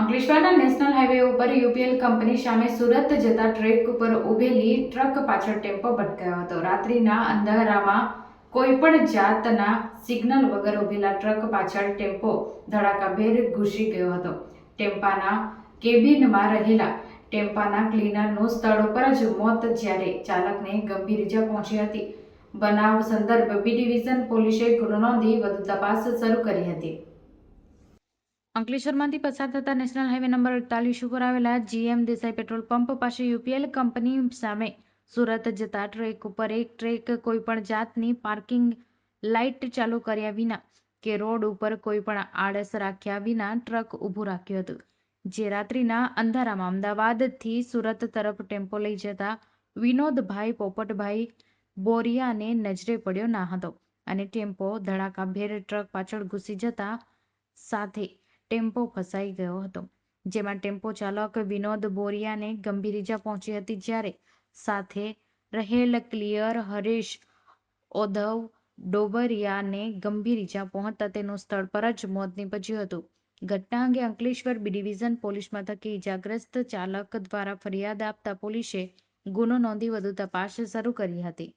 અંકલેશ્વરના national highway ઉપર UPL company સામે સુરત જતા ટ્રેક ઉપર ઊભેલી ટ્રક પાછળ ટેમ્પો ભટકાયો હતો. રાત્રિના અંધારામાં કોઈ પણ જાતના સિગ્નલ વગર ઊભેલા ટ્રક પાછળ ટેમ્પો ધડાકાભેર ઘૂસી ગયો હતો. ટેમ્પાના કેબિનમાં રહેલા ટેમ્પાના ક્લીનરનું સ્થળ ઉપર જ મોત જ્યારે ચાલકને ગંભીર ઇજા પહોંચી હતી. બનાવ સંદર્ભ બી ડિવિઝન પોલીસે ગુનો નોંધી વધુ તપાસ શરૂ કરી હતી. અંકલેશ્વરમાંથી પસાર થતા નેશનલ હાઈવે નંબર અડતાલીસ ઉપર આવેલા G M Desai petrol pump પાસે યુપીએલ કંપની સામે સુરત જતા ટ્રેક ઉપર એક ટ્રેક કોઈપણ જાતની પાર્કિંગ લાઇટ ચાલુ કર્યા વિના કે રોડ ઉપર કોઈ પણ આળસ રાખ્યા વિના ટ્રક ઊભું રાખ્યું હતું. જે રાત્રિના અંધારામાં અમદાવાદથી સુરત તરફ ટેમ્પો લઈ જતા વિનોદભાઈ પોપટભાઈ બોરિયાને નજરે પડ્યો ના હતો અને ટેમ્પો ધડાકાભેર ટ્રક પાછળ ઘૂસી જતા સાથે ટેમ્પો ફસાઈ ગયો હતો. જેમાં ટેમ્પો ચાલક વિનોદ બોરિયાને ગંભીર ઇજા પહોંચી હતી જ્યારે સાથે રહેલ ક્લિયર હરીશ ઓધવ ડોબરિયાને ગંભીર ઇજા પહોંચતા તેનું સ્થળ પર જ મોત નીપજ્યું હતું. ઘટના અંગે અંકલેશ્વર બી ડિવિઝન પોલીસ મથકે ઇજાગ્રસ્ત ચાલક દ્વારા ફરિયાદ આપતા પોલીસે ગુનો નોંધી વધુ તપાસ શરૂ કરી હતી.